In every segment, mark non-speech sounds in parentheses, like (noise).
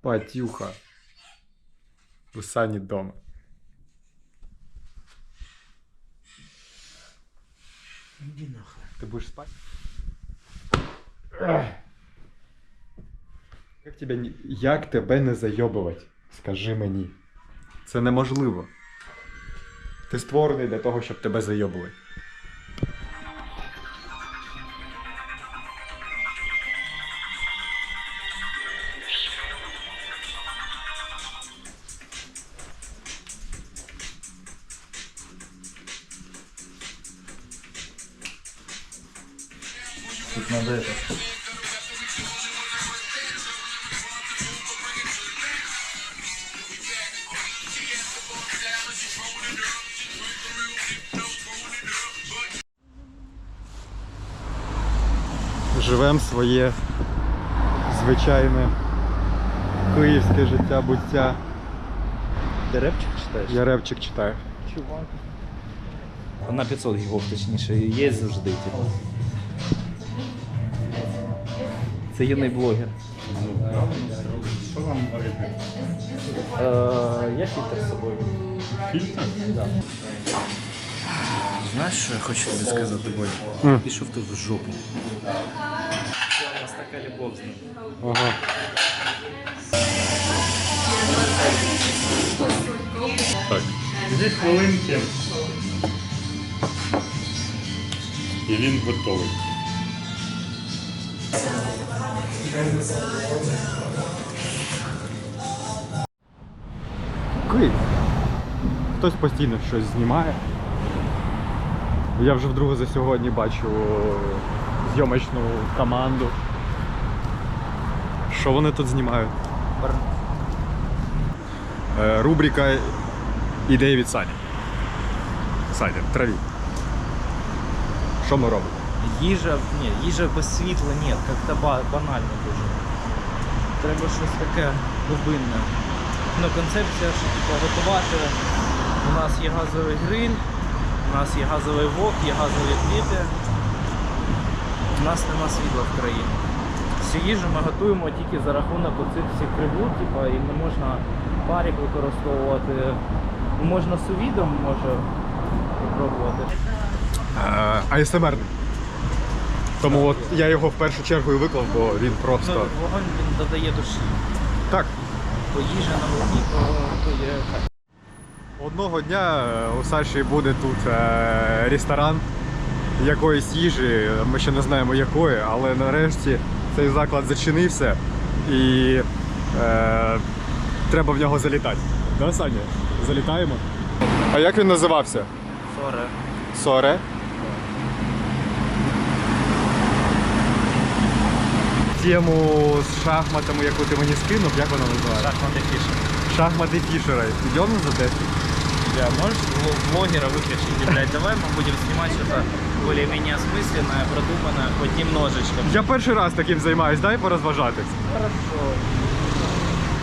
Патюха. У Сані дома. Иди нахуй. Ти будеш спати? Як тебе, як тебе не зайобувати? Скажи мені. Це неможливо. Ти створений для того, щоб тебе зайобувати. Тут надо это. Живемо своє звичайне київське життя буття. Ты рэпчик читаешь? Я репчик читаю. Чувак. На 500 гігов, точніше, є завжди, типу. Це юний блогер. Що вам говорити? Е, я фільтр з собою. Фільтр? Да. Знаєш, що я хочу тобі сказати, Бодь? М. Пішов ти в жопу. У нас така любов з ним. Ага. Так. Дві хвилинки. І він готовий. Київ. Хтось постійно щось знімає. Я вже вдруге за сьогодні бачу зйомочну команду. Що вони тут знімають? Е, рубрика ідеї від Сані. Саня, траві. Що ми робимо? Їжа, ні, їжа без світла, ні, як-то банально дуже. Треба щось таке глибинне. Ну, концепція, що типу, готувати. У нас є газовий гриль, у нас є газовий вок, є газові пліти. У нас нема світла в країні. Всю їжу ми готуємо тільки за рахунок оцих всіх прибут, типу, і не можна парік використовувати. Можна сувідом, може попробувати. Е, АСМР. Тому от я його в першу чергу і виклав, бо він Ну, просто. вогонь він додає душі. Так, Бо їжа на вогні, то, то є хай. Одного дня е, у Саші буде тут е, ресторан якоїсь їжі, ми ще не знаємо якої, але нарешті цей заклад зачинився і е, треба в нього залітати. Да, Саня? Залітаємо. А як він називався? Соре. Соре. Тему з шахматами, яку ти мені скинув, як вона називається? Шахматы фишер. Шахмати Фішера. Йдемо за 10? Бля, можешь влог- блогера выключить? Блядь, давай мы будем снимать что-то более-менее осмысленное, продуманное, хоть немножечко. Я перший раз таким займаюсь, дай порозважатись. Хорошо.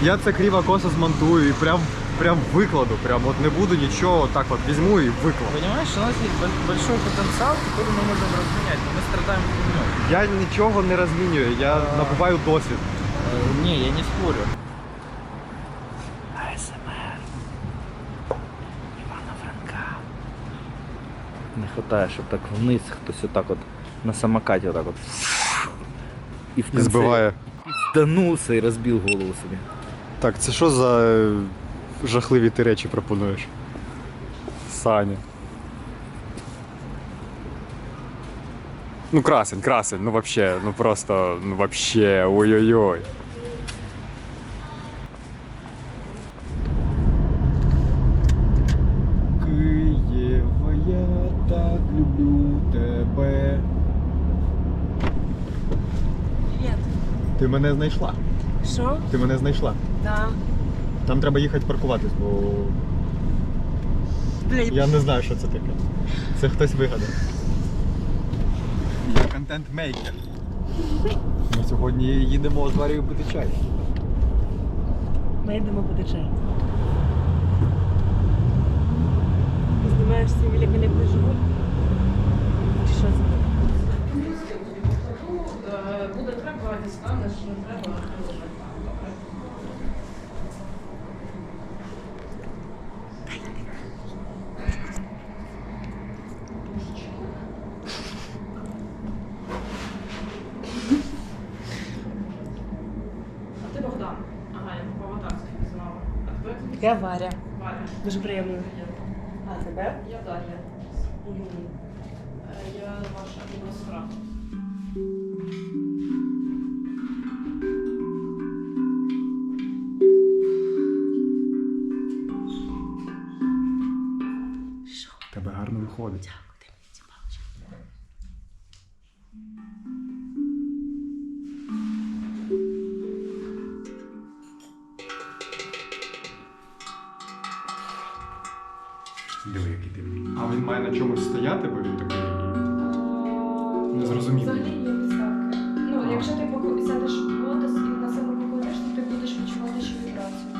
Я це криво косо змонтую і прям, прям викладу. Прям от не буду нічого, так от візьму і викладу. Понимаешь, у нас есть бо- большой потенциал, который мы можем разменять, но мы страдаем фигней. Я нічого не розмінюю, я набуваю досвід. Э, Не, я не спорю. АСМР. Івана Франка. Не хватає, щоб так вниз хтось отак от на самокаті отак от. І в І збиває. Зданулся і розбив голову собі. Так, це що за е, жахливі ти речі пропонуєш? Саня. Ну красень, красень, ну вообще, ну просто, ну вообще, ой-ой-ой. Києва, я так люблю тебе. Привет. Ти мене знайшла. Що? Ти мене знайшла. Да. Там треба їхати паркуватись, бо Блін, я не знаю, що це таке. Це хтось вигадав. Я контент-мейкер. Ми сьогодні їдемо з Варією пити чай. ми йдемо пити чай. Ти знімаєш свій великолепний живот? Чи що це? Буде треба, дістанеш, не треба. Ти Богдан. Ага, я по-аватарськи знала. А тебе? Я Варя. Варя. Дуже приємно. А тебе? Я Дар'я. Я ваша адміністратор. Тебе гарно виходить. Диви, який ти. А він має на чомусь стояти, бо він такий. Незрозуміло. Взагалі є підставки. Ну, якщо ти поку- сядеш в лотос і на себе покладеш, то ти будеш відчувати ще вібрацію.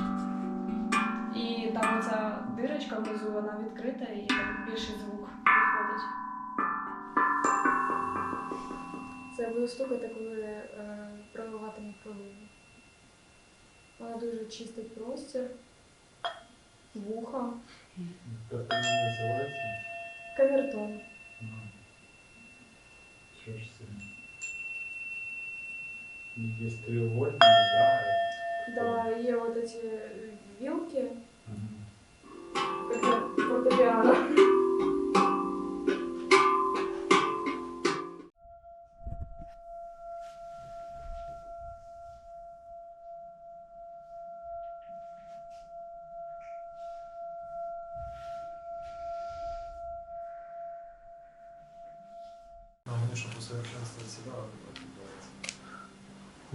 І там оця дирочка внизу, вона відкрита і там більший звук виходить. Це я буду стукати, коли е, проливатиму проливу. Вона дуже чистить простір, вуха, Як вона називається? камертон. Що ж це? Є треугольні, да? Да, є от эти вилки, Ага. как фортепиано.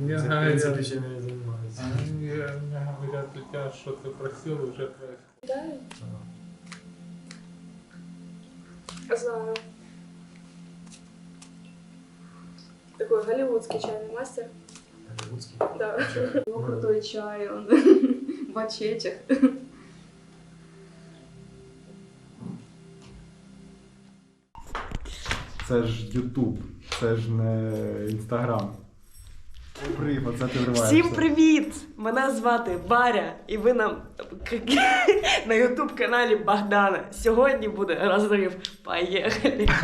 Мне В говорят, принципе, чем я занимаюсь. мне, мне говорят, у тебя что ты просил уже происходит. Да? Знаю. Такой голливудский чайный мастер. Голливудский. Да. Ну, крутой чай, он (laughs) в очечах. Це ж Ютуб, це ж не Інстаграм. Прив, оце ти вриваєшся. Всім привіт! Мене звати Варя, і ви нам (laughs) на ютуб каналі Богдана. Сьогодні буде розрив. Поїхали! (laughs)